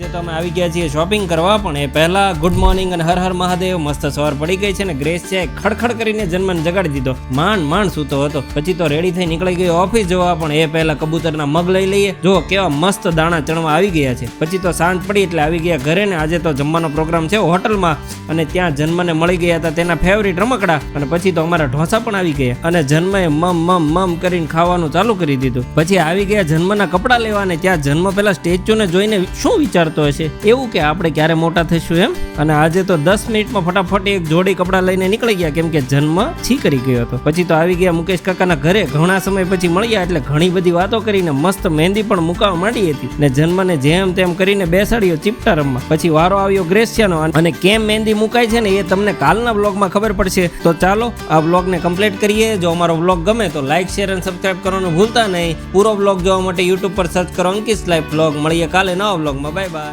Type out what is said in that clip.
આજે તો અમે આવી ગયા છીએ શોપિંગ કરવા, પણ એ પહેલા ગુડ મોર્નિંગ અને હર હર મહાદેવ મસ્ત સવાર પડી ગઈ છે ને ગ્રેસ છે ખડખડ કરીને જન્મન જગાડી દીધો. માંડ માંડ સૂતો હતો. પછી તો રેડી થઈ નીકળી ગયો ઓફિસ જવા, પણ એ પહેલા કબૂતરના મગ લઈ લઈએ. જો કેવા મસ્ત દાણા ચણવા આવી ગયા છે. પછી તો સાંજ પડી એટલે આવી ગયા ઘરે ને આજે તો જમવાનો પ્રોગ્રામ છે હોટલમાં. અને ત્યાં જન્મને મળી ગયા હતા તેના ફેવરિટ રમકડા. અને પછી તો અમારા ઢોસા પણ આવી ગયા. અને જન્મએ મમ મમ મમ કરીને ખાવાનું ચાલુ કરી દીધું. પછી આવી ગયા જન્મના કપડાં લેવા અને ત્યાં જન્મ પહેલા સ્ટેચ્યુને જોઈને શું વિચારતો હશે એવું કે આપણે ક્યારે મોટા થઈશું એમ? અને આજે તો દસ મિનિટમાં ફટાફટ એક જોડી કપડાં લઈને નીકળી ગયા, કેમ કે જન્મ છીકરી ગયો હતો. પછી તો આવી ગયા મુકેશ કાકાના ઘરે. ઘણા સમય પછી મળ્યા એટલે ઘણી બધી વાતો કરીને મસ્ત મહેંદી પણ મુકાવા માંડી હતી. ને જન્મને જેમ તેમ કરીને બેસાડ્યો ચીપટા રમવા પછી વારો આવ્યો ગ્રેસિયાનો. અને કેમ મહેંદી મુકાય છે ને એ તમને કાલના બ્લોગમાં ખબર પડશે. તો ચાલો, આ બ્લોગને કમ્પ્લીટ કરીએ. જો અમારો બ્લોગ ગમે તો લાઈક, શેર અને સબસ્ક્રાઇબ કરવાનું ભૂલતા નહીં. પૂરો બ્લોગ જોવા માટે યુટ્યુબ પર સર્ચ કરો અંકિત લાઈફ બ્લોગ મળીએ કાલે નવા બ્લોગમાં બાય બાય.